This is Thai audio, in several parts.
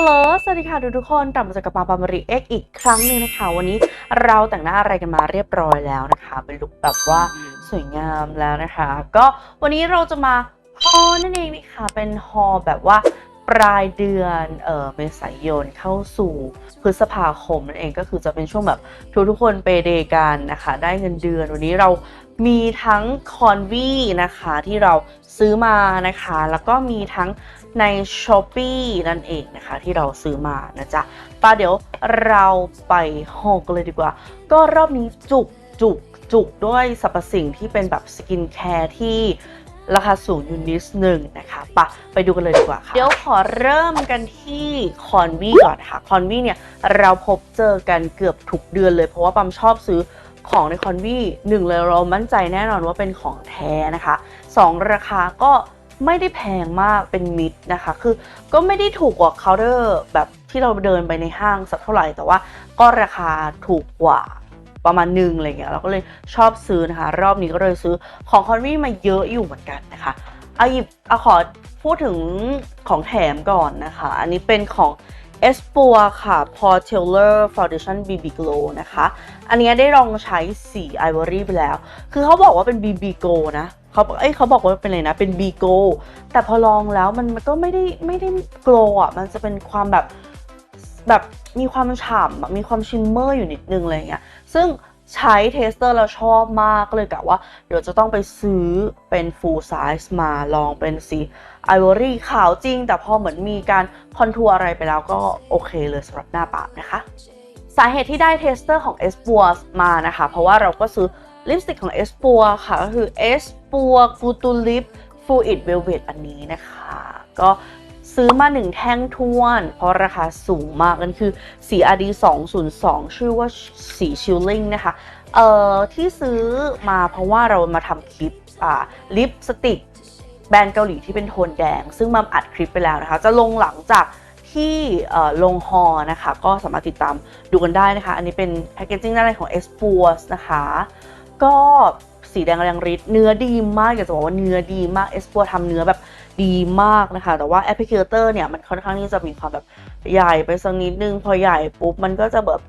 ฮัลโหล สวัสดีค่ะทุกทุกคน กลับมาเจอกับปาปามารีเอ็กอีกครั้งหนึ่งนะคะ วันนี้เราแต่งหน้าอะไรกันมาเรียบร้อยแล้วนะคะ เป็นลุคแบบว่าสวยงามแล้วนะคะ ก็วันนี้เราจะมาฮอลนั่นเองนะคะ เป็นฮอลแบบว่าปลายเดือนเอ่อเมษายนเข้าสู่พฤษภาคมนั่นเองก็คือจะเป็นช่วงแบบทุกทุกคนเปเดกันนะคะ ได้เงินเดือน วันนี้เรามีทั้งคอนวีนะคะที่เราซื้อมานะคะ แล้วก็มีทั้ง ใน s h อ p e e นั่นเองนะคะ ที่เราซื้อมานะจ๊ะป้าเดี๋ยวเราไปหอกเลยดีกว่า ก็รอบนี้จุกจุกจุกด้วยสรรพสิ่งที่เป็นแบบสกินแคร์ที่ราคาสูงยูนิดนึงนะคะปะไปดูกันเลยดีกว่าค่ะ เดี๋ยวขอเริ่มกันที่คอนวีก่อนค่ะ คอนวีเนี่ยเราพบเจอกันเกือบทุกเดือนเลย เพราะว่าปั๊มชอบซื้อของในคอนวีหนึ่งเลยเรามั่นใจแน่นอนว่าเป็นของแท้นะคะสองราคาก็ ไม่ได้แพงมากเป็นมิดนะคะ คือก็ไม่ได้ถูกกว่าเคาน์เตอร์แบบที่เราเดินไปในห้างสักเท่าไหร่ แต่ว่าก็ราคาถูกกว่าประมาณหนึ่งอะไรเงี้ยเราก็เลยชอบซื้อนะคะ รอบนี้ก็เลยซื้อของคอนวีมาเยอะอยู่เหมือนกันนะคะเอาหยิบเอาขอพูดถึงของแถมก่อนนะคะ อันนี้เป็นของ e s p o r ค่ะ Portelor Foundation BB Glow นะคะ อันนี้ได้ลองใช้สี Ivory ไปแล้ว คือเขาบอกว่าเป็น BB Glow นะ เขาบอกเอ้ยเขาบอกว่าเป็นอะไรนะ เป็น B Glow แต่พอลองแล้วมันก็ไม่ได้ไม่ได้ glow อะ มันจะเป็นความแบบแบบมีความฉ่ำมีความชิมเมอร์อยู่นิดนึงอะไรเงี้ย ซึ่งใช้เทสเตอร์เราชอบมากก็เลยกะว่า เดี๋ยวจะต้องไปซื้อเป็น full size มาลองเป็นสี Ivory ขาวจริง แต่พอเหมือนมีการคอนทัวร์อะไรไปแล้วก็โอเคเลยสำหรับหน้าปากนะคะ สาเหตุที่ได้เทสเตอร์ของ e s p o r มานะคะ เพราะว่าเราก็ซื้อ ลิปสติกของ s p o r ค่ะ ก็คือ s p o r f u t u Lip Fluid Velvet อันนี้นะคะ ก็ซื้อมาหนึ่งแท่งทวน เพราะราคาสูงมากนั่นคือสี RD 202 ชื่อว่าสี Chilling นะคะ เอ่อ ที่ซื้อมาเพราะว่าเรามาทำคลิปอ่าลิปสติกแบรนด์เกาหลีที่เป็นโทนแดง ซึ่งมัมอัดคลิปไปแล้วนะคะ จะลงหลังจากที่เอ่อลงฮอนะคะ ก็สามารถติดตามดูกันได้นะคะ อันนี้เป็นแพคเกจจิ้งด้านในของ e s p o r s นะคะ ก็สีแดงแรงฤทธิ์เนื้อดีมากอยากจะบอกว่าเนื้อดีมาก e s p o r ทำเนื้อแบบดีมากนะคะ แต่ว่าแอปพลิเคเตอร์เนี่ยมันค่อนข้างที่จะมีความแบบใหญ่ไปสักนิดนึง พอใหญ่ปุ๊บมันก็จะแบบ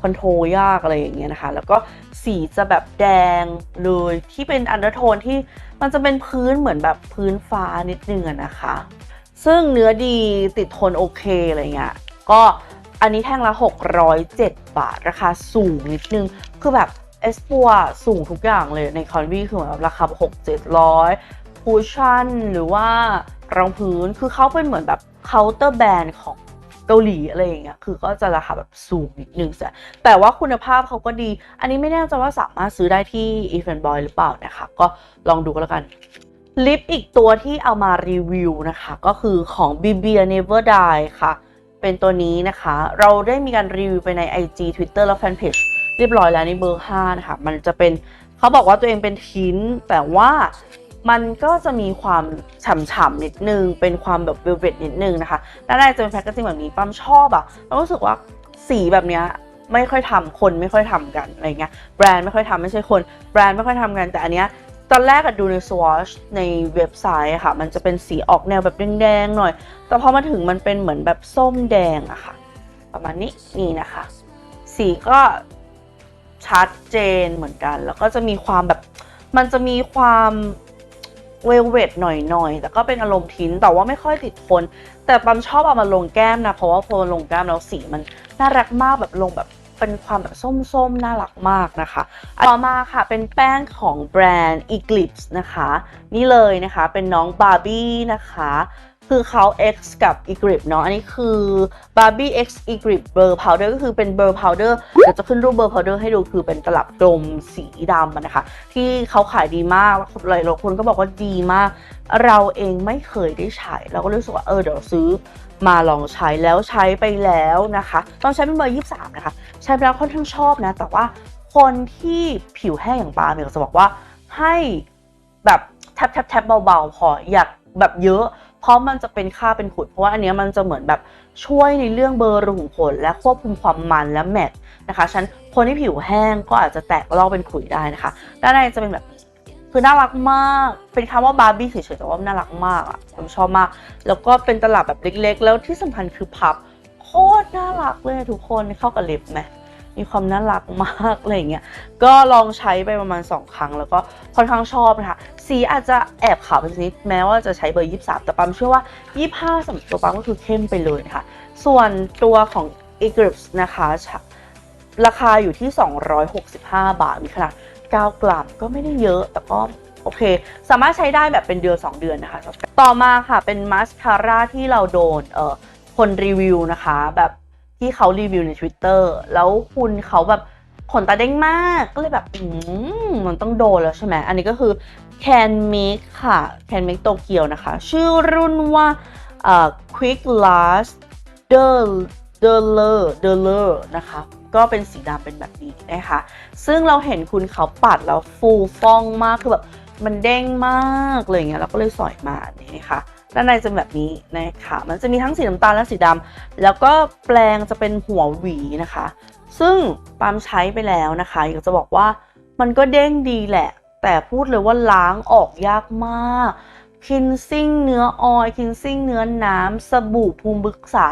คอนโทรลยากอะไรอย่างเงี้ยนะคะ แล้วก็สีจะแบบแดงเลยที่เป็นอันเดอร์โทนที่มันจะเป็นพื้นเหมือนแบบพื้นฟ้านิดนึงนะคะ ซึ่งเนื้อดีติดทนโอเคอะไรเงี้ยก็อันนี้แท่งละ 607 บาท ราคาสูงนิดนึง คือแบบ เอสปัวสูงทุกอย่างเลยในคอนวีคือแบบราคา6 700คูชั่นหรือว่ารองพื้นคือเขาเป็นเหมือนแบบเคาน์เตอร์แบรนด์ของเกาหลีอะไรอย่างเงี้ย คือก็จะราคาแบบสูงนิดนึงแต่แต่ว่าคุณภาพเขาก็ดี อันนี้ไม่แน่ใจว่าสามารถซื้อได้ที่ e f e n Boy หรือเปล่านะคะ ก็ลองดูก็แล้วกัน ลิปอีกตัวที่เอามารีวิวนะคะ ก็คือของ b b a Never Die ค่ะ เป็นตัวนี้นะคะ เราได้มีการรีวิวไปใน IG Twitter และ Fanpage เรียบร้อยแล้วในเบอร์5นะคะมันจะเป็นเขาบอกว่าตัวเองเป็นทิน แต่ว่ามันก็จะมีความฉ่ำๆนิดนึง เป็นความแบบเวลเว t นิดนึงนะคะด้านในจะเป็นแพคเกจจิ้งแบบนี้ปั๊มชอบอะเรารู้สึกว่าสีแบบเนี้ยไม่ค่อยทำคนไม่ค่อยทำกันอะไรเงี้ยแบรนด์ไม่ค่อยทำไม่ใช่คนแบรนด์ไม่ค่อยทำกันแต่อันเนี้ยตอนแรกอะดูใน Swatch ในเว็บไซต์ค่ะ มันจะเป็นสีออกแนวแบบแดงๆหน่อย แต่พอมาถึงมันเป็นเหมือนแบบส้มแดงอะค่ะ ประมาณนี้นี่นะคะ สีก็ ชัดเจนเหมือนกัน แล้วก็จะมีความแบบมันจะมีความเวลเวทหน่อยๆ แต่ก็เป็นอารมณ์ทิ้นแต่ว่าไม่ค่อยติดทน แต่ปั๊มชอบเอามาลงแก้มนะ เพราะว่าพอลงแก้มแล้วสีมันน่ารักมากแบบลงแบบเป็นความแบบส้มๆ น่ารักมากนะคะ ต่อมาค่ะเป็นแป้งของแบรนด์ Eclipse นะคะ นี่เลยนะคะเป็นน้องบาร์บี้นะคะ คือเขา X กับ Eclipse เนาะอันนี้คือ Barbie X Eclipse Blur Powder ก็คือเป็น Blur Powder เดี๋ยวจะขึ้นรูป Blur Powder ให้ดูคือเป็นตลับกลมสีดำนะคะ ที่เขาขายดีมากหลายคนก็บอกว่าดีมาก เราเองไม่เคยได้ใช้เราก็รู้สึกว่าเออเดี๋ยวซื้อมาลองใช้แล้วใช้ไปแล้วนะคะ ต้องใช้เป็นเบอร์23นะคะ ใช้ไปแล้วค่อนข้างชอบนะ แต่ว่าคนที่ผิวแห้งอย่างปาเนี่ยจะบอกว่าให้แบบแทบแทบแทบเบาๆพออยากแบบเยอะ เพราะมันจะเป็นค่าเป็นขุดเพราะว่าอันนี้มันจะเหมือนแบบช่วยในเรื่องเบอร์รูขุมขนและควบคุมความมันและแมตนะคะฉันคนที่ผิวแห้งก็อาจจะแตกลอกเป็นขุยได้นะคะ ด้านในจะเป็นแบบคือน่ารักมาก เป็นคำว่าบาร์บี้เฉยๆแต่ว่าน่ารักมากอะผมชอบมาก แล้วก็เป็นตลับแบบเล็กๆ แล้วที่สำคัญคือพับโคตรน่ารักเลยทุกคนเข้ากับเล็บไหม มีความน่ารักมากอะไรอย่างเงี้ยก็ลองใช้ไปประมาณ 2 ครั้ง แล้วก็ค่อนข้างชอบนะคะสีอาจจะแอบขาวไปนิดแม้ว่าจะใช้เบอร์ 23 แต่ปั๊มเชื่อว่า 25สำหรับตัวปั๊มก็คือเข้มไปเลยนะคะส่วนตัวของ e g r i p s นะคะราคาอยู่ที่ 265 บาทมีขนาด9กรัมก็ไม่ได้เยอะแต่ก็โอเค สามารถใช้ได้แบบเป็นเดือน 2 เดือนนะคะ ต่อมาค่ะเป็นมาสคาร่าที่เราโดนเอ่อคนรีวิวนะคะ แบบ ที่เขารีวิวใน Twitter แล้วคุณเขาแบบขนตาเด้งมากก็เลยแบบอืมมันต้องโดนแล้วใช่ไหมอันนี้ก็คือ Can Make ค่ะ Can Make โตเกียวนะคะ ชื่อรุ่นว่าเอ่อ Quick Last The The l e r The l e r นะคะก็เป็นสีดำเป็นแบบนี้นะคะ ซึ่งเราเห็นคุณเขาปัดแล้วฟูฟ่องมากคือแบบมันเด้งมากเลยอย่างเงี้ยเราก็เลยสอยมานี่นะคะ ด้านในจะแบบนี้นะคะมันจะมีทั้งสีน้ำตาลและสีดำแล้วก็แปลงจะเป็นหัวหวีนะคะ ซึ่งปามใช้ไปแล้วนะคะอยากจะบอกว่ามันก็เด้งดีแหละ แต่พูดเลยว่าล้างออกยากมากคินซิ่งเนื้อออยคินซิ่งเนื้อน้ำสบู่ภูมิบึกษา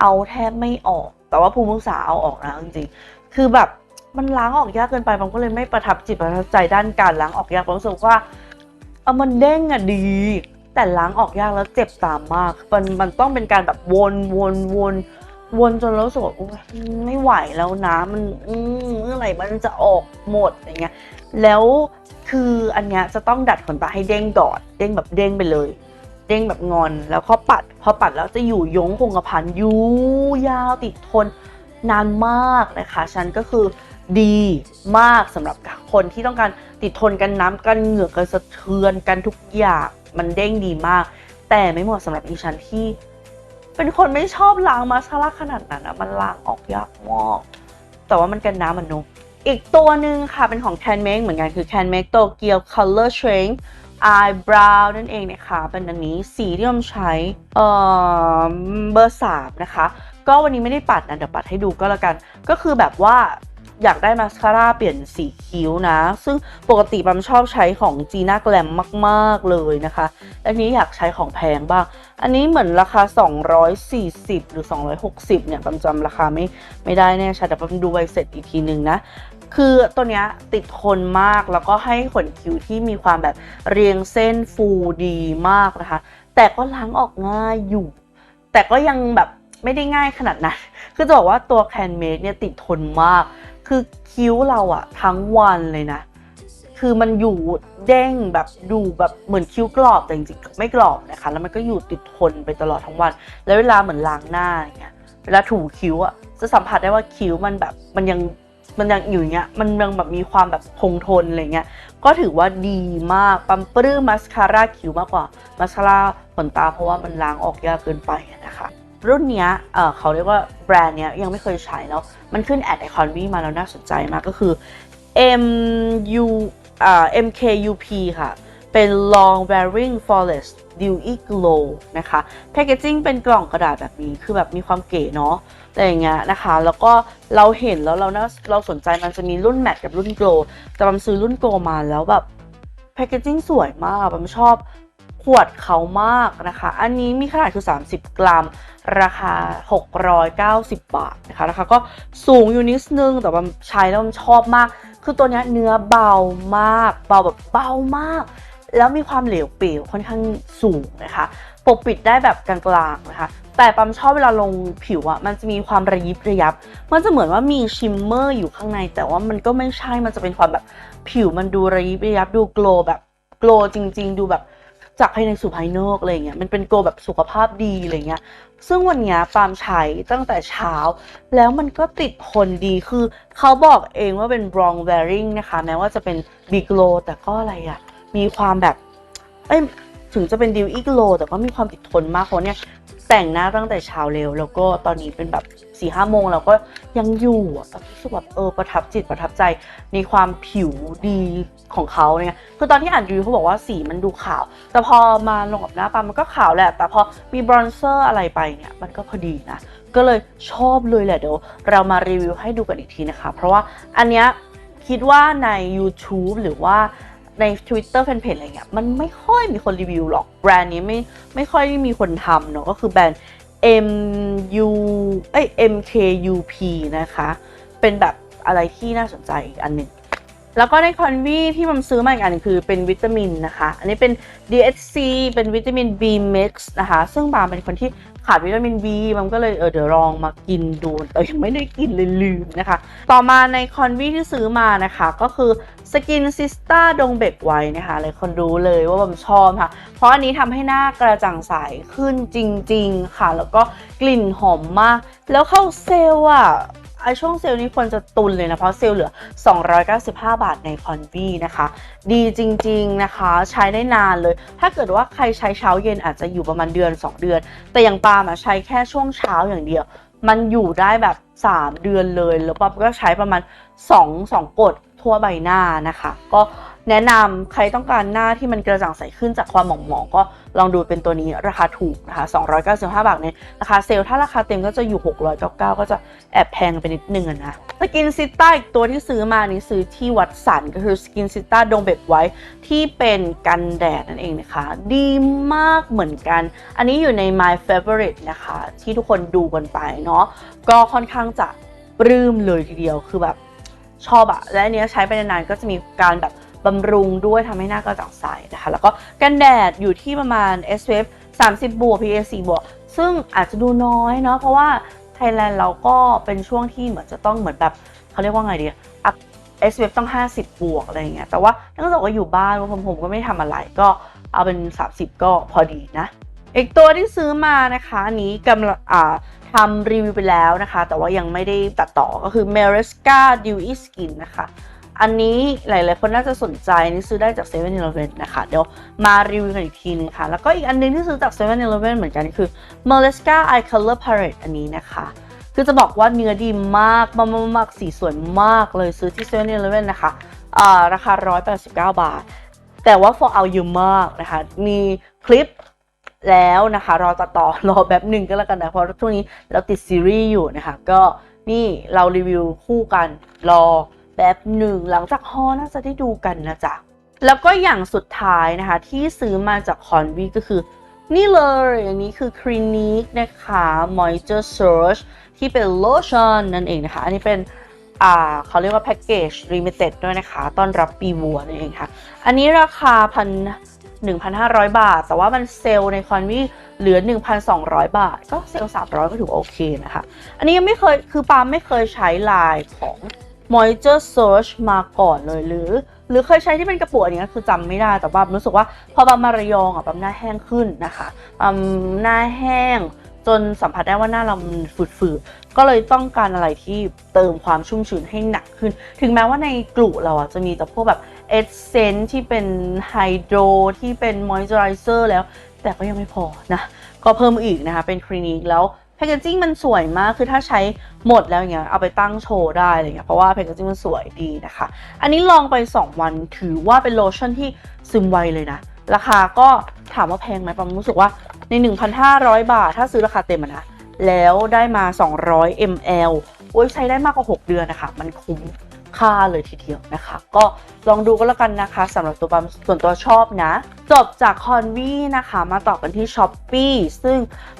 เอาแทบไม่ออก แต่ว่าภูมิพึกษาเอาออกนะจริงๆ คือแบบมันล้างออกยากเกินไปผมก็เลยไม่ประทับจิตประทับใจด้านการล้างออกยากผมรู้สึกว่าเออมันเด้งอะดี แต่ล้างออกยากแล้วเจ็บตามมาก มันมันต้องเป็นการแบบวนวนวนวนจนเราสว่าโอ๊ยไม่ไหวแล้วนะมันเมื่อไหร่มันจะออกหมดอย่างเงี้ย แล้วคืออันเนี้ยจะต้องดัดขนตาให้เด้งก่อนเด้งแบบเด้งไปเลย เด้งแบบงอนแล้วก็ปัด พอปัดแล้วจะอยู่ยงคงกระพันยูยาวติดทนนานมากนะคะฉันก็คือดีมากสำหรับคนที่ต้องการติดทนกันน้ำกันเหงื่อกันสะเทือนกันทุกอย่าง มันเด้งดีมาก แต่ไม่เหมาะสำหรับดิฉันที่ เป็นคนไม่ชอบล้างมาสคาร่าขนาดนั้นอะมันล้างออกยากมากแต่ว่ามันกันน้ำมันนุกอีกตัวหนึ่งค่ะ เป็นของ Can Make เหมือนกันคือ Can Make Tokyo Color Strength eyebrow นั่นเองนะคะเป็นอันนี้สีที่ผมใช้เอ่อเบอร์สามนะคะ ก็วันนี้ไม่ได้ปัดนะ เดี๋ยวปัดให้ดูก็แล้วกัน ก็คือแบบว่า อยากได้มาสคาร่าเปลี่ยนสีคิ้วนะ ซึ่งปกติปั๊มชอบใช้ของจีน่าแกลมมาก ๆ เลยนะคะและนี้อยากใช้ของแพงบ้าง อันนี้เหมือนราคา 240 หรือ 260 เนี่ยปั๊มจำราคาไม่ไม่ได้แน่ชัดแต่ปั๊มดูใบเสร็จอีกทีนึงนะคือตัวเนี้ยติดทนมากแล้วก็ให้ขนคิ้วที่มีความแบบเรียงเส้นฟูดีมากนะคะ แต่ก็ล้างออกง่ายอยู่ แต่ก็ยังแบบไม่ได้ง่ายขนาดนั้น คือจะบอกว่าตัวแคนเมดเนี่ยติดทนมาก คือคิ้วเราอะทั้งวันเลยนะ คือมันอยู่เด้งแบบดูแบบเหมือนคิ้วกรอบแต่จริงๆไม่กรอบนะคะ แล้วมันก็อยู่ติดทนไปตลอดทั้งวัน แล้วเวลาเหมือนล้างหน้าอย่างเงี้ยเวลาถูคิ้วอะจะสัมผัสได้ว่าคิ้วมันแบบมันยังมันยังอยู่เงี้ยมันยังแบบมีความแบบคงทนอะไรเงี้ยก็ถือว่าดีมากปั๊มปลื้มมาสคาร่าคิ้วมากกว่ามาสคาร่าขนตาเพราะว่ามันล้างออกยากเกินไปนะคะ รุ่นเนี้ยเเขาเรียกว่าแบรนด์เนี้ยยังไม่เคยใช้แล้ว มันขึ้นแอดไอคอนวีมาแล้วน่าสนใจมากก็คือ MU อ่า MKUP ค่ะ เป็น long wearing forest dewy glow นะคะ แพคเกจิ้งเป็นกล่องกระดาษแบบนี้ คือแบบมีความเก๋เนาะอะไรอย่างเงี้ยนะคะ แล้วก็เราเห็นแล้วเราน่าเราสนใจมันจะมีรุ่นแมทกับรุ่นโกลแต่บัมซื้อรุ่นโกลมาแล้วแบบแพคเกจิ้งสวยมากบัมชอบ ขวดเขามากนะคะ อันนี้มีขนาดคือ 30 กรัม ราคา 690 บาทนะคะ ราคาก็สูงอยู่นิดนึง แต่ว่าใช้แล้วมันชอบมาก คือตัวนี้เนื้อเบามาก เบาแบบเบามาก แล้วมีความเหลวเปลวค่อนข้างสูงนะคะ ปกปิดได้แบบกลางๆนะคะ แต่ปั๊มชอบเวลาลงผิวอะมันจะมีความระยิบระยับ มันจะเหมือนว่ามีชิมเมอร์อยู่ข้างใน แต่ว่ามันก็ไม่ใช่ มันจะเป็นความแบบผิวมันดูระยิบระยับ ดูโกลแบบโกลจริง ๆ ดูแบบ จากภายในสู่ภายนอกอะไรเงี้ยมันเป็นโกลแบบสุขภาพดีอะไรเงี้ยซึ่งวันนี้ปาล์มใช้ตั้งแต่เช้า แล้วมันก็ติดทนดีคือเขาบอกเองว่าเป็น brown wearing นะคะ แม้ว่าจะเป็น big glow แต่ก็อะไรอะมีความแบบเอ้ยถึงจะเป็นดิวอีกโลแต่ก็มีความติดทนมากเพราะเนี่ยแต่งหน้าตั้งแต่เช้าเร็ว แล้วก็ตอนนี้เป็นแบบ สี่ห้าโมงแล้วก็ยังอยู่แบบรู้สึกแบบเออประทับจิตประทับใจในความผิวดีของเขาเนี่ยคือตอนที่อ่านรีวิวเขาบอกว่าสีมันดูขาว แต่พอมาลงกับหน้าปามันก็ขาวแหละ แต่พอมีบรอนเซอร์อะไรไปเนี่ยมันก็พอดีนะ ก็เลยชอบเลยแหละเดี๋ยวเรามารีวิวให้ดูกันอีกทีนะคะ เพราะว่าอันเนี้ยคิดว่าใน YouTube หรือว่าใน Twitter Fanpage อะไรเงี้ยมันไม่ค่อยมีคนรีวิวหรอก แบรนด์นี้ไม่ไม่ค่อยมีคนทำเนาะก็คือแบรนด์ MU เอ้ย MKUP นะคะ เป็นแบบอะไรที่น่าสนใจอีกอันหนึ่งแล้วก็ในคอนวีที่มันซื้อมาอีกอันหนึงคือเป็นวิตามินนะคะ อันนี้เป็น DHC เป็นวิตามิน B mix นะคะ ซึ่งบามเป็นคนที่ ขาดวิตามิน B มันก็เลยเออเดี๋ยวลองมากินดูแต่ยังไม่ได้กินเลยลืมนะคะ ต่อมาในคอนวีที่ซื้อมานะคะ ก็คือสกินซิสตาดงเบกไว้นะคะหลายคนรู้เลยว่าผมชอบค่ะ เพราะอันนี้ทำให้หน้ากระจ่างใสขึ้นจริง ๆ ค่ะ แล้วก็กลิ่นหอมมาก แล้วเข้าเซลล์อะ ไอช่วงเซลล์นี้ควรจะตุนเลยนะ เพราะเซลล์เหลือ 295 บาทในคอนวีนะคะ ดีจริงๆนะคะใช้ได้นานเลย ถ้าเกิดว่าใครใช้เช้าเย็นอาจจะอยู่ประมาณเดือน 2 เดือน แต่อย่างปาล์มใช้แค่ช่วงเช้าอย่างเดียว มันอยู่ได้แบบ 3 เดือนเลย แล้วปาล์มก็ใช้ประมาณ 2 2กดทั่วใบหน้านะคะ ก็ แนะนำใครต้องการหน้าที่มันกระจ่างใสขึ้นจากความหมองหมองๆก็ลองดูเป็นตัวนี้ราคาถูกนะคะ295 บาทในราคาเซลล์ถ้าราคาเต็มก็จะอยู่ 699 ก็จะแอบแพงไปนิดนึงนะสกินซิต้าอีกตัวที่ซื้อมานี่ซื้อที่วัดสันก็คือสกินซิต้าดงเบกไว้ที่เป็นกันแดดนั่นเองนะคะ ดีมากเหมือนกัน อันนี้อยู่ใน my favorite นะคะ ที่ทุกคนดูกันไปเนาะก็ค่อนข้างจะปลื้มเลยทีเดียวคือแบบชอบอะและอันเนี้ยใช้ไปนานๆก็จะมีการแบบ บำรุงด้วยทำให้หน้ากระจ่างใสนะคะ แล้วก็กันแดดอยู่ที่ประมาณ SPF 30 บวก PA 4บวก ซึ่งอาจจะดูน้อยเนาะเพราะว่าไทยแลนด์เราก็เป็นช่วงที่เหมือนจะต้องเหมือนแบบเขาเรียกว่าไงดีอัพ SPF ต้อง 50 บวกอะไรอย่างเงี้ยแต่ว่าถ้าเกิดว่าอยู่บ้านผมผมก็ไม่ทำอะไรก็เอาเป็น 30 ก็พอดีนะอีกตัวที่ซื้อมานะคะอันนี้กำลังทำรีวิวไปแล้วนะคะ แต่ว่ายังไม่ได้ตัดต่อก็คือ m e r i s c a Dewy Skin นะคะ อันนี้หลาย ๆ คนน่าจะสนใจนี่ซื้อได้จาก7 e เ e ่ e อนะคะ เดี๋ยวมารีวิวกันอีกทีนึงค่ะ แล้วก็อีกอันนึงที่ซื้อจาก7 e เ e ่ e เหมือนกันคือ m e r i s c a Eye Color Palette อันนี้นะคะ คือจะบอกว่าเนื้อดีมากมากมากสีสวยมากเลยซื้อที่7 e เ e ่ e นะคะอ่าราคา 189 บาท แต่ว่า for เอาเยอะมากนะคะ มีคลิปแล้วนะคะ รอตัดต่อรอแบบหนึ่งก็แล้วกันนะเพราะช่วงนี้เราติดซีรีส์อยู่นะคะ ก็นี่เรารีวิวคู่กันรอ แบบหนึ่งหลังจากฮอน่าจะได้ดูกันนะจ๊ะ แล้วก็อย่างสุดท้ายนะคะ ที่ซื้อมาจากคอนวีก็คือ นี่เลย อันนี้คือคลินิกนะคะ Moisture Surge ที่เป็นโลชั่นนั่นเองนะคะ อันนี้เป็นอ่าเขาเรียกว่าแพ็กเกจ limited ด้วยนะคะ ต้อนรับปีวัวนั่นเองค่ะ อันนี้ราคาพัน1,500 บาท แต่ว่ามันเซลล์ในคอนวีเหลือ 1,200 บาท ก็เซลล์300 ก็ถือโอเคนะคะ อันนี้ยังไม่เคย คือปามไม่เคยใช้ลายของ Moisture Surge มาก่อนเลยหรือ หรือเคยใช้ที่เป็นกระปุกอันนี้คือจำไม่ได้แต่ว่ารู้สึกว่าพอปามาระยองอะปามหน้าแห้งขึ้นนะคะปามหน้าแห้งจนสัมผัสได้ว่าหน้าเรามันฝืดๆ ก็เลยต้องการอะไรที่เติมความชุ่มชื้นให้หนักขึ้น ถึงแม้ว่าในกลุ่เราอะจะมีแต่พวกแบบเอเซนที่เป็นไฮโดรที่เป็นมอยส์เจอไรเซอร์แล้ว แต่ก็ยังไม่พอนะ ก็เพิ่มอีกนะคะ เป็นคลินิกแล้ว พคเกจิ้งมันสวยมาก คือถ้าใช้หมดแล้วอย่างเงี้ย เอาไปตั้งโชว์ได้อะไรเงี้ย เพราะว่าแพคเกจิ้งมันสวยดีนะคะ อันนี้ลองไป 2 วันถือว่าเป็นโลชั่นที่ซึมไวเลยนะ ราคาก็ถามว่าแพงไหมปามรู้สึกว่าใน 1,500 บาท ถ้าซื้อราคาเต็มนะ แล้วได้มา 200 ml โอ้ยใช้ได้มากกว่า 6 เดือนนะคะ มันคุ้ม ค่าเลยทีเดียวนะคะ ก็ลองดูก็แล้วกันนะคะสำหรับตัวบัมส่วนตัวชอบนะ จบจากคอนวีนะคะมาต่อกันที่ช้อปปีซึ่ง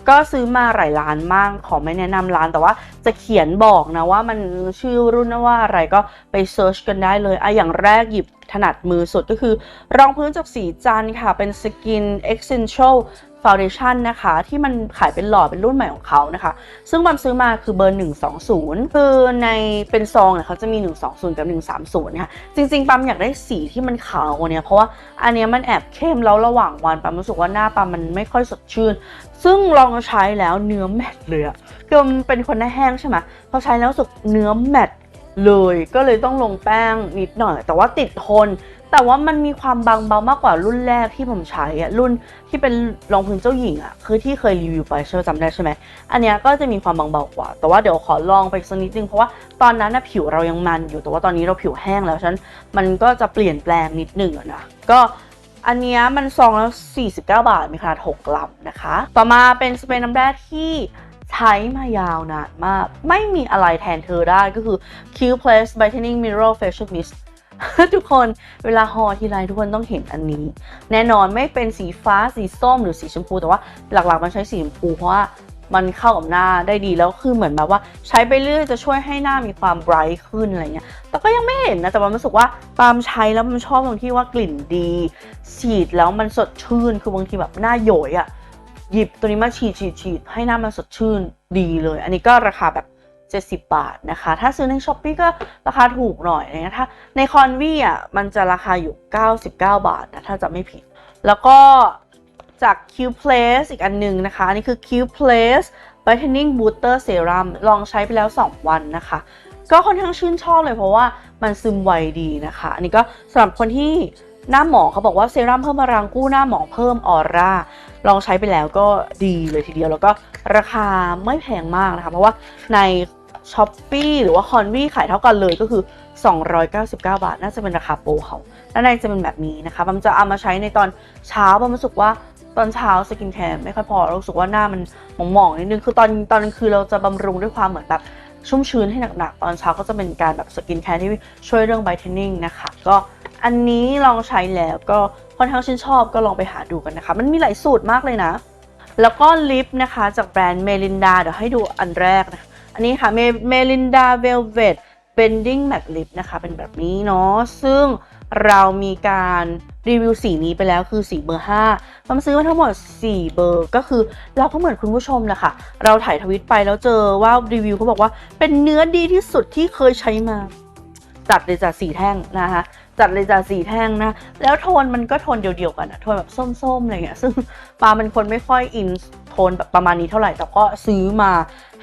ก็ซื้อมาหลายร้านมากขอไม่แนะนำร้านแต่ว่าจะเขียนบอกนะว่ามันชื่อรุ่นว่าอะไรก็ไปเซิร์ชกันได้เลยอะอย่างแรกหยิบ ถนัดมือสุดก็คือ รองพื้นจากสีจันค่ะ เป็น Skin Essential Foundation นะคะ ที่มันขายเป็นหลอดเป็นรุ่นใหม่ของเขานะคะ ซึ่งบัมซื้อมาคือเบอร์ 120 คือในเป็นซองเนี่ยเขาจะมี 120 กับ 130นะคะจริงๆปั๊มอยากได้สีที่มันขาวกว่านี้เพราะว่าอันนี้มันแอบเข้มแล้วระหว่างวันปั๊มรู้สึกว่าหน้าปั๊มมันไม่ค่อยสดชื่น ซึ่งลองใช้แล้วเนื้อแมตเลยอะคือมันเป็นคนหน้าแห้งใช่ไหมพอใช้แล้วรู้สึกเนื้อแมต เลยก็เลยต้องลงแป้งนิดหน่อย แต่ว่าติดทน แต่ว่ามันมีความบางเบามากกว่ารุ่นแรกที่ผมใช้อะรุ่นที่เป็นรองพื้นเจ้าหญิงอะคือที่เคยรีวิวไปใช่ไหมจำได้ใช่ไหมอันนี้ก็จะมีความบางเบากว่า แต่ว่าเดี๋ยวขอลองไปสักนิดนึงเพราะว่าตอนนั้นนะผิวเรายังมันอยู่แต่ว่าตอนนี้เราผิวแห้งแล้วฉะนั้นมันก็จะเปลี่ยนแปลงนิดหนึ่งนะก็อันนี้มันซองแล้ว49 บาทมีขนาด6กรัมนะคะ ต่อมาเป็นสเปรย์น้ำแร่ที่ ใช้มายาวนานมาก ไม่มีอะไรแทนเธอได้ก็คือ Q Place Brightening Mineral Facial Mist ทุกคนเวลาฮอทีไรทุกคนต้องเห็นอันนี้ แน่นอนไม่เป็นสีฟ้าสีส้มหรือสีชมพู แต่ว่าหลักๆมันใช้สีชมพูเพราะว่ามันเข้ากับหน้าได้ดีแล้วคือเหมือนแบบว่าใช้ไปเรื่อยจะช่วยให้หน้ามีความไบรท์ขึ้นอะไรเงี้ย แต่ก็ยังไม่เห็นนะ แต่ว่ามันรู้สึกว่าปาล์มใช้แล้วมันชอบตรงที่ว่ากลิ่นดี ฉีดแล้วมันสดชื่น คือบางทีแบบหน้าโหยอะ่ะ หยิบตัวนี้มาฉีดฉีดฉีดให้หน้ามันสดชื่นดีเลย อันนี้ก็ราคาแบบ 70 บาทนะคะ ถ้าซื้อในช้อปปีก็ราคาถูกหน่อยนะถ้าในคอนวีอะมันจะราคาอยู่ 99 บาทนะถ้าจะไม่ผิด แล้วก็จาก Q Place อีกอันหนึ่งนะคะ อันนี้คือ Q Place Brightening Booster Serum ลองใช้ไปแล้ว 2 วันนะคะ ก็ค่อนข้างชื่นชอบเลยเพราะว่ามันซึมไวดีนะคะ อันนี้ก็สำหรับคนที่หน้าหมองเขาบอกว่าเซรั่มเพิ่มพลังกู้หน้าหมองเพิ่มออร่า ลองใช้ไปแล้วก็ดีเลยทีเดียว แล้วก็ราคาไม่แพงมากนะคะ เพราะว่าใน s h อ p e e หรือว่า c o n v ขายเท่ากันเลยก็คือ 299 บาท น่าจะเป็นราคาโปรเขาด้านในจะเป็นแบบนี้นะคะบัมจะเอามาใช้ในตอนเช้าบัมรู้สึกว่าตอนเช้าสกินแคร์ไม่ค่อยพอรู้สึกว่าหน้ามันหมองๆนิดนึงคือตอนตอนกลางคืนเราจะบำรุงด้วยความเหมือนแบบชุ่มชื้นให้หนักๆ ตอนเช้าก็จะเป็นการแบบสกินแคร์ที่ช่วยเรื่องไบเทนนิ่งนะคะ ก็ อันนี้ลองใช้แล้วก็ค่อนข้างชื่นชอบก็ลองไปหาดูกันนะคะ มันมีหลายสูตรมากเลยนะ แล้วก็ลิปนะคะจากแบรนด์เมลินดาเดี๋ยวให้ดูอันแรกนะอันนี้ค่ะเมลินดาเวลเวด Bending Matte Lip นะคะ เป็นแบบนี้เนาะซึ่งเรามีการรีวิวสีนี้ไปแล้วคือสีเบอร์5เราซื้อมาทั้งหมด 4 เบอร์ก็คือเราก็เหมือนคุณผู้ชมแหละค่ะ เราถ่ายทวิตไปแล้วเจอว่ารีวิวเขาบอกว่าเป็นเนื้อดีที่สุดที่เคยใช้มา จัดเลยจ้ะสีแท่งนะคะ จัดเลยจ้ะสีแท่งนะ แล้วโทนมันก็โทนเดียวๆกันอะโทนแบบส้มๆอะไรเงี้ยซึ่งปาเป็นคนไม่ค่อยอินโทนแบบประมาณนี้เท่าไหร่ แต่ก็ซื้อมา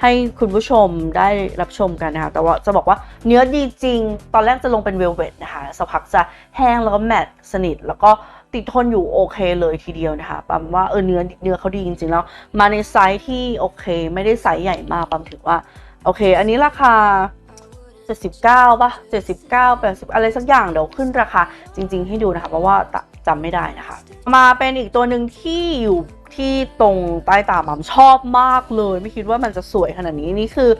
ให้คุณผู้ชมได้รับชมกันนะคะ แต่ว่าจะบอกว่าเนื้อดีจริง ตอนแรกจะลงเป็นเวลเวทนะคะสักพักจะแห้งแล้วก็แมตต์สนิท แล้วก็ติดทนอยู่โอเคเลยทีเดียวนะคะปั๊มว่าเออเนื้อเนื้อเขาดีจริงๆแล้ว มาในไซส์ที่โอเค ไม่ได้ไซส์ใหญ่มากปั๊มถือว่าโอเค อันนี้ราคา 79ป่ะ79 80 อะไรสักอย่างเดี๋ยวขึ้นราคาจริง ๆ ให้ดูนะคะเพราะว่าจำไม่ได้นะคะ มาเป็นอีกตัวหนึ่งที่อยู่ที่ตรงใต้ตาหม่ำชอบมากเลย ไม่คิดว่ามันจะสวยขนาดนี้นี่คือ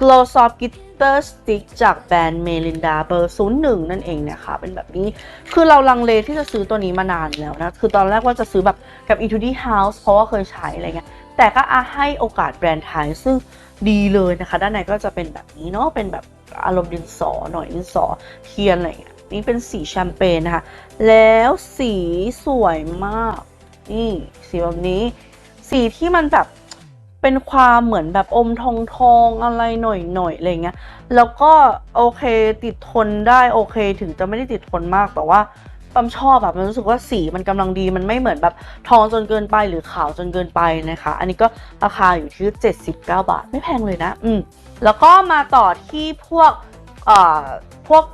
Glow Soft Glitter Stick จากแบรนด์ Melinda เบอร์ 01 นั่นเองนะคะ เป็นแบบนี้ คือเราลังเลที่จะซื้อตัวนี้มานานแล้วนะ คือตอนแรกว่าจะซื้อแบบกับ Etude House เพราะว่าเคยใช้อะไรเงี้ย แต่ก็อาให้โอกาสแบรนด์ไทยซึ่งดีเลยนะคะ ด้านในก็จะเป็นแบบนี้เนาะ เป็นแบบ อารมณ์ดินสอหน่อยดินสอเทียนอะไรเงี้ยนี่เป็นสีแชมเปญนะคะ แล้วสีสวยมาก นี่สีแบบนี้ สีที่มันแบบเป็นความเหมือนแบบอมทองทองอะไรหน่อยหน่อยอะไรเงี้ย แล้วก็โอเคติดทนได้โอเค ถึงจะไม่ได้ติดทนมากแต่ว่า ปั๊มชอบแบบมันรู้สึกว่าสีมันกำลังดีมันไม่เหมือนแบบทองจนเกินไปหรือขาวจนเกินไปนะคะ อันนี้ก็ราคาอยู่ที่ 79 บาท ไม่แพงเลยนะ อืมแล้วก็มาต่อที่พวกเอ่อพวก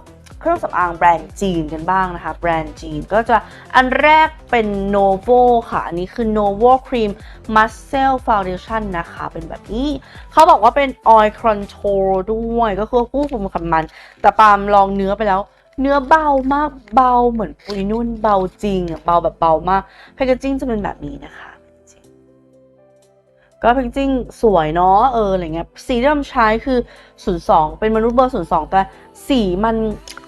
เครื่องสำอางแบรนด์จีนกันบ้างนะคะ แบรนด์จีนก็จะอันแรกเป็น Novo ค่ะ อันนี้คือ Novo Cream Muscle Foundation นะคะ เป็นแบบนี้ เขาบอกว่าเป็น Oil Control ด้วยก็คือควบคุมไขมัน แต่ปามลองเนื้อไปแล้ว เนื้อเบามากเบาเหมือนปุยนุ่นเบาจริงอะเบาแบบเบามากแพคเกจิ้งจะเป็นแบบนี้นะคะ ก็แพคเกจิ้งสวยเนาะเอออะไรเงี้ยสีที่เราใช้คือ02เป็นมนุษย์เบอร์02แต่สีมัน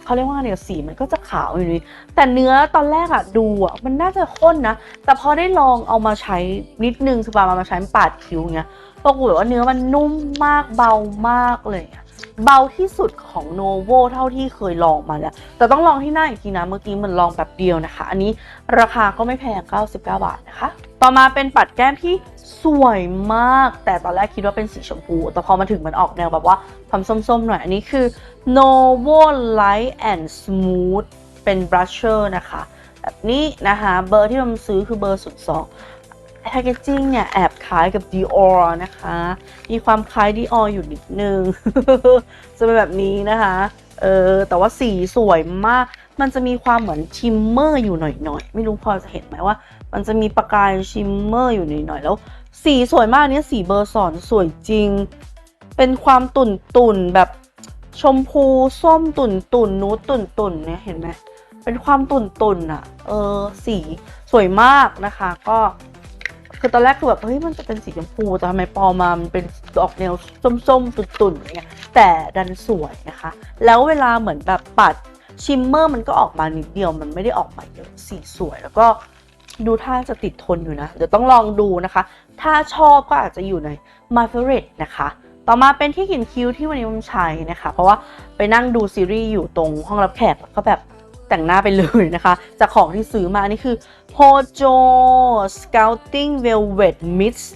เขาเรียกว่าเนี่ยสีมันก็จะขาวอยู่นี่แต่เนื้อตอนแรกอะดูอะมันน่าจะข้นนะ แต่พอได้ลองเอามาใช้นิดนึงคือปามามาใช้ปาดคิ้วเงี้ยปรากฏว่าเนื้อมันนุ่มมากเบามากเลยอะ เบาที่สุดของโนโวเท่าที่เคยลองมาแล้ว แต่ต้องลองที่หน้าอีกทีนะ เมื่อกี้มันลองแบบเดียวนะคะ อันนี้ราคาก็ไม่แพง 99 บาทนะคะ ต่อมาเป็นปัดแก้มที่สวยมาก แต่ตอนแรกคิดว่าเป็นสีชมพู แต่พอมาถึงมันออกแนวแบบว่าความส้มๆหน่อย อันนี้คือ Novo Light and Smooth เป็น brusher นะคะ แบบนี้นะคะ เบอร์ที่เราซื้อคือเบอร์02 แพคเกจิ้งเนี่ยแอบคล้ายกับ Dior นะคะ มีความคล้าย Dior อยู่นิดนึง จะเป็นแบบนี้นะคะ เออ แต่ว่าสีสวยมาก มันจะมีความเหมือนชิมเมอร์อยู่หน่อยๆ ไม่รู้พอจะเห็นไหมว่า มันจะมีประกายชิมเมอร์อยู่หน่อยๆ แล้ว สีสวยมากเนี่ยสีเบอร์สอนสวยจริง เป็นความตุ่นตุ่นแบบชมพูส้มตุ่นตุ่นนูตุ่นตุ่นเนี่ยเห็นไหมเป็นความตุ่นตุ่นอะเออสีสวยมากนะคะ ก็ คือตอนแรกคือแบบเฮ้ยมันจะเป็นสีชมพูแต่ทำไมพอมามันเป็นออกแนวส้มๆ ตุ่นๆอะไรเงี้ยแต่ดันสวยนะคะ แล้วเวลาเหมือนแบบปัดชิมเมอร์มันก็ออกมานิดเดียวมันไม่ได้ออกมาเยอะสีสวยแล้วก็ดูท่าจะติดทนอยู่นะ เดี๋ยวต้องลองดูนะคะ ถ้าชอบก็อาจจะอยู่ใน my favorite นะคะ ต่อมาเป็นที่เขียนคิ้วที่วันนี้มันใช้นะคะ เพราะว่าไปนั่งดูซีรีส์อยู่ตรงห้องรับแขกแล้วก็แบบแต่งหน้าไปเลยนะคะ จากของที่ซื้อมานี่คือ Hojo Scouting Velvet Mist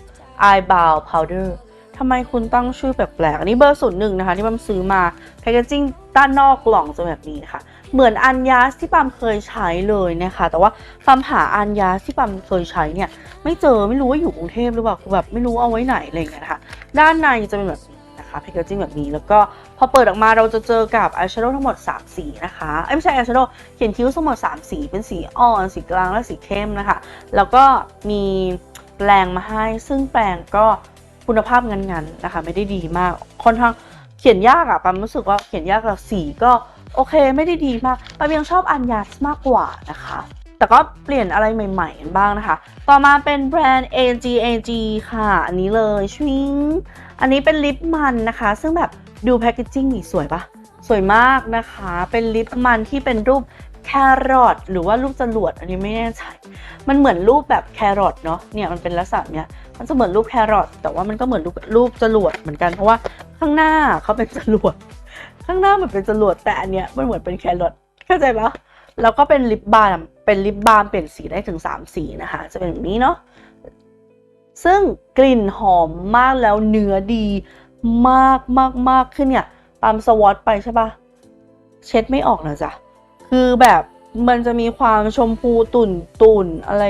Eyebrow Powder ทำไมคุณตั้งชื่อแปลกๆ อันนี้เบอร์ศูนย์หนึ่งนะคะ ที่ปั๊มซื้อมาแพคเกจิ้งด้านนอกกล่องจะแบบนี้นะคะ เหมือนอันยาสที่ปั๊มเคยใช้เลยนะคะ แต่ว่าปั๊มหาอันยาสที่ปั๊มเคยใช้เนี่ย ไม่เจอไม่รู้ว่าอยู่กรุงเทพหรือเปล่าคือแบบไม่รู้เอาไว้ไหนอะไรอย่างเงี้ยนะคะ ด้านในจะเป็นแบบ นะคะแพคเกจิ้งแบบนี้ แล้วก็พอเปิดออกมาเราจะเจอกับอายแชโดว์ทั้งหมด 3 สีนะคะเอ้ยไม่ใช่อายแชโดว์เขียนคิ้วทั้งหมด 3 สี เป็นสีอ่อนสีกลางและสีเข้มนะคะ แล้วก็มีแปรงมาให้ซึ่งแปรงก็คุณภาพงันๆนะคะ ไม่ได้ดีมากค่อนข้างเขียนยากอะปั๊มรู้สึกว่าเขียนยากแล้วสีก็โอเคไม่ได้ดีมากปั๊มยังชอบอันยาสมากกว่านะคะแต่ก็เปลี่ยนอะไรใหม่ๆกันบ้างนะคะ ต่อมาเป็นแบรนด์ AG AG ค่ะ อันนี้เลยชวิง อันนี้เป็นลิปมันนะคะ ซึ่งแบบดูแพคเกจิ้งนี่สวยปะสวยมากนะคะ เป็นลิปมันที่เป็นรูปแครอทหรือว่ารูปจรวดอันนี้ไม่แน่ใจ มันเหมือนรูปแบบแครอทเนาะ เนี่ยมันเป็นลักษณะเนี้ย มันจะเหมือนรูปแครอทแต่ว่ามันก็เหมือนรูปรูปจรวดเหมือนกันเพราะว่าข้างหน้าเขาเป็นจรวด ข้างหน้าเหมือนเป็นจรวดแต่อันเนี้ยมันเหมือนเป็นแครอท เข้าใจปะแล้วก็เป็นลิปบาล์มเป็นลิปบาล์มเปลี่ยนสีได้ถึง 3 สีนะคะ จะเป็นแบบนี้เนาะ ซึ่งกลิ่นหอมมากแล้วเนื้อดีมากมากมากขึ้นเนี่ยตามสวอตไปใช่ปะเช็ดไม่ออกนะจ๊ะ คือแบบมันจะมีความชมพูตุ่นตุ่นอะไร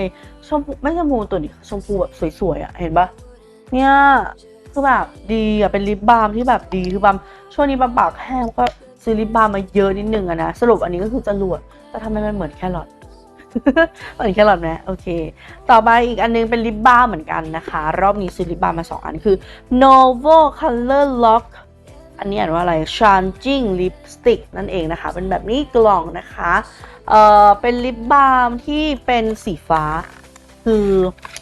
ชมพูไม่ชมพูตุ่นชมพูแบบสวยๆอะ่ะเห็นปะเนี่ยคือแบบดีอะเป็นลิปบาล์มที่แบบดีคือบัมช่วงนี้บัมปากแห้งก็ซื้อลิปบาล์มมาเยอะนิดนึงอะนะสรุปอันนี้ก็คือจรวดแต่ทำไมมันเหมือนแครอท เหมือนแครอทไหมโอเค ต่อไปอีกอันนึงเป็นลิปบาลเหมือนกันนะคะ รอบนี้ซื้อลิปบาลมา 2 อันคือ Novo Color Lock อันนี้อ่านว่าอะไร Changing Lipstick นั่นเองนะคะ เป็นแบบนี้กล่องนะคะ เอ่อ เป็นลิปบาล์มที่เป็นสีฟ้า คือ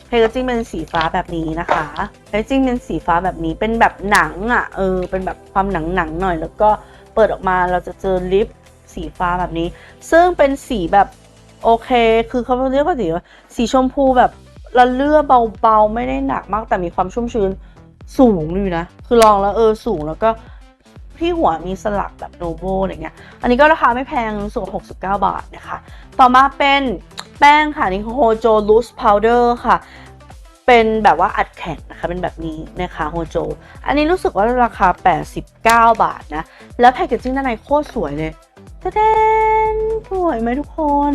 แพคเกจิ้งเป็นสีฟ้าแบบนี้นะคะแพคเกจิ้งเป็นสีฟ้าแบบนี้ เป็นแบบหนังอะ เออ เป็นแบบความหนังหนังหน่อย แล้วก็เปิดออกมาเราจะเจอลิปสีฟ้าแบบนี้ ซึ่งเป็นสีแบบ โอเค คือเขาเรียกว่าสีว่าสีชมพูแบบละเลื่อเบาๆ ไม่ได้หนักมากแต่มีความชุ่มชื้นสูงอยู่นะ คือลองแล้วเออสูงแล้วก็ที่หัวมีสลักแบบโนโบอะไรเงี้ย อันนี้ก็ราคาไม่แพงรู้สึกว่า69 บาทนะคะ ต่อมาเป็นแป้งค่ะนี่โฮโจลูสพาวเดอร์ค่ะ เป็นแบบว่าอัดแข็งนะคะเป็นแบบนี้นะคะโฮโจ อันนี้รู้สึกว่าราคา 89 บาทนะ แล้วแพคเกจจิ้งด้านในโคตรสวยเลยตะเดนสวยไหมทุกคน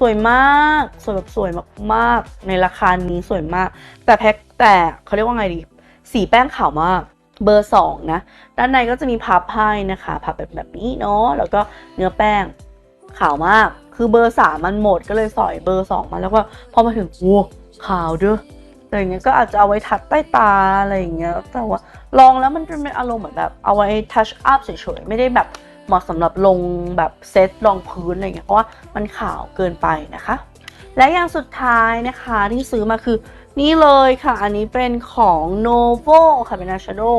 สวยมาก สวยแบบสวยมากๆ ในราคานี้สวยมาก แต่แพ็คแต่เขาเรียกว่าไงดี สีแป้งขาวมาก เบอร์2นะ ด้านในก็จะมีพับให้นะคะพับแบบแบบนี้เนาะ แล้วก็เนื้อแป้งขาวมาก คือเบอร์สามมันหมดก็เลยสอยเบอร์สองมาแล้วก็พอมาถึงโว้ขาวเด้ออะไรอย่างเงี้ยก็อาจจะเอาไว้ทัดใต้ตาอะไรอย่างเงี้ย แต่ว่าลองแล้วมันเป็นอารมณ์เหมือนแบบเอาไว้ทัชอัพเฉยๆ ไม่ได้แบบ เหมาะสำหรับลงแบบเซตรองพื้นอะไรเงี้ยเพราะว่ามันขาวเกินไปนะคะ และอย่างสุดท้ายนะคะที่ซื้อมาคือนี่เลยค่ะ อันนี้เป็นของ Novo ค่ะเป็น eyeshadow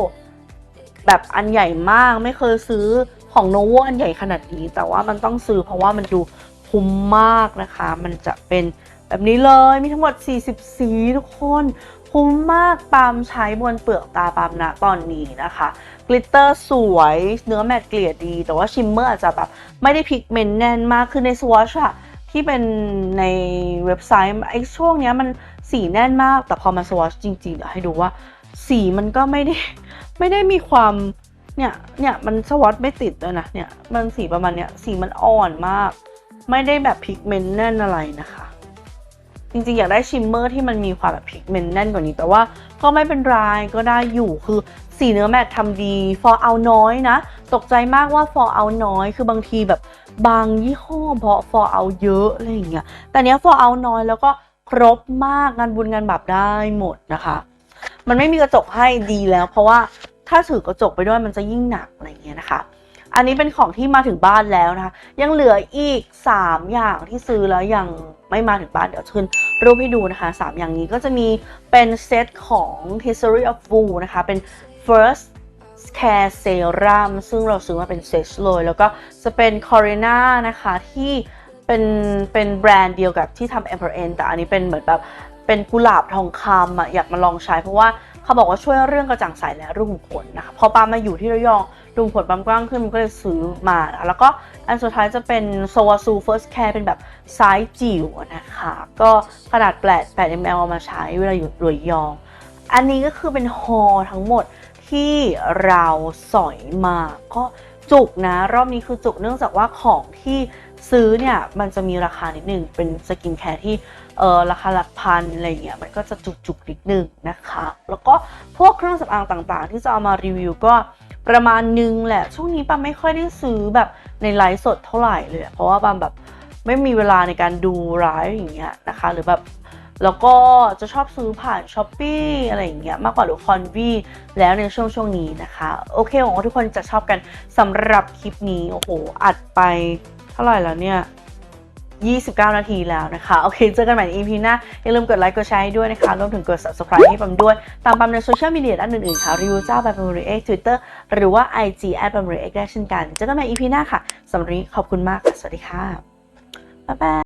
แบบอันใหญ่มากไม่เคยซื้อของ Novo อันใหญ่ขนาดนี้ แต่ว่ามันต้องซื้อเพราะว่ามันดูคุ้มมากนะคะ มันจะเป็น แบบนี้เลยมีทั้งหมด 40 สีทุกคนคุ้มมากปาล์มใช้บนเปลือกตาปาล์มนะตอนนี้นะคะ กลิตเตอร์สวยเนื้อแมตต์เกลี่ยดี แต่ว่าชิมเมอร์อาจจะแบบไม่ได้พิกเมนต์แน่นมากคือในสวอชอะที่เป็นในเว็บไซต์ไอ้ช่วงเนี้ยมันสีแน่นมาก แต่พอมาสวอชจริงๆเดี๋ยวให้ดูว่า สีมันก็ไม่ได้ไม่ได้มีความเนี่ยเนี่ยมันสวอชไม่ติดเลยนะเนี่ยมันสีประมาณเนี้ยสีมันอ่อนมาก ไม่ได้แบบพิกเมนต์แน่นอะไรนะคะ จริงๆ อยากได้ชิมเมอร์ที่มันมีความแบบพิกเมนต์แน่นกว่านี้ แต่ว่าก็ไม่เป็นไรก็ได้อยู่คือสีเนื้อแมททำดี ฟอร์เอาน้อยนะ ตกใจมากว่าฟอร์เอาน้อย คือบางทีแบบบางยี่ห้อเพราะฟอร์เอาเยอะอะไรอย่างเงี้ยแต่เนี้ยฟอร์เอาน้อยแล้วก็ครบมากงานบุญงานบาปได้หมดนะคะ มันไม่มีกระจกให้ดีแล้ว เพราะว่าถ้าถือกระจกไปด้วยมันจะยิ่งหนักอะไรอย่างเงี้ยนะคะ อันนี้เป็นของที่มาถึงบ้านแล้วนะคะ ยังเหลืออีก 3 อย่างที่ซื้อแล้วยังไม่มาถึงบ้านเดี๋ยวขึ้นรูปให้ดูนะคะ 3 อย่างนี้ก็จะมีเป็นเซตของ History of Wu นะคะ เป็น first care serum ซึ่งเราซื้อมาเป็นเซตเลย แล้วก็จะเป็น c o r e n a นะคะที่เป็นเป็นแบรนด์เดียวกับที่ทำ Emperor N แต่อันนี้เป็นเหมือนแบบเป็นกุหลาบทองคำอะอยากมาลองใช้เพราะว่าเขาบอกว่าช่วยเรื่องกระจ่างใสและรูขุมขนนะคะ พอปามาอยู่ที่ระยอง รูขุมขนปามกว้างขึ้นมันก็เลยซื้อมานะแล้วก็อันสุดท้ายจะเป็นโซวาซู First Care เป็นแบบไซส์จิ๋วนะคะ ก็ขนาด8 8 ml เอามาใช้เวลาอยู่ระยอง อันนี้ก็คือเป็นฮอทั้งหมดที่เราสอยมาก็จุกนะรอบนี้คือจุกเนื่องจากว่าของที่ซื้อเนี่ยมันจะมีราคานิดนึงเป็นสกินแคร์ที่เออราคาหลักพันอะไรเงี้ยมันก็จะจุกๆนิดนึงนะคะ แล้วก็พวกเครื่องสำอางต่างๆ ที่จะเอามารีวิวก็ ประมาณนึงแหละ ช่วงนี้ปาไม่ค่อยได้ซื้อแบบในไลฟ์สดเท่าไหร่เลย เพราะว่าปาแบบไม่มีเวลาในการดูไลฟ์อย่างเงี้ยนะคะ หรือแบบแล้วก็จะชอบซื้อผ่านช้อปปีอะไรอย่างเงี้ยมากกว่าหรือคอนวีแล้วในช่วงช่วงนี้นะคะ โอเคหวังว่าทุกคนจะชอบกันสำหรับคลิปนี้ โอ้โห อัดไปเท่าไหร่แล้วเนี่ย 29 นาทีแล้วนะคะ โอเค เจอกันใหม่ใน EP หน้า อย่าลืมกดไลค์กดแชร์ให้ด้วยนะคะ รวมถึงกด subscribe ให้ปัมด้วย ตามปัมในโซเชียลมีเดียด้านอื่นๆ ค่ะรีวิวเจ้าแบบปัมรีเอ็กทวิตเตอร์หรือว่า IG แอดปัมรีเอ็กได้เช่นกัน เจอกันใหม่ EP หน้าค่ะสำหรับวันนี้ขอบคุณมากค่ะสวัสดีค่ะบ๊ายบาย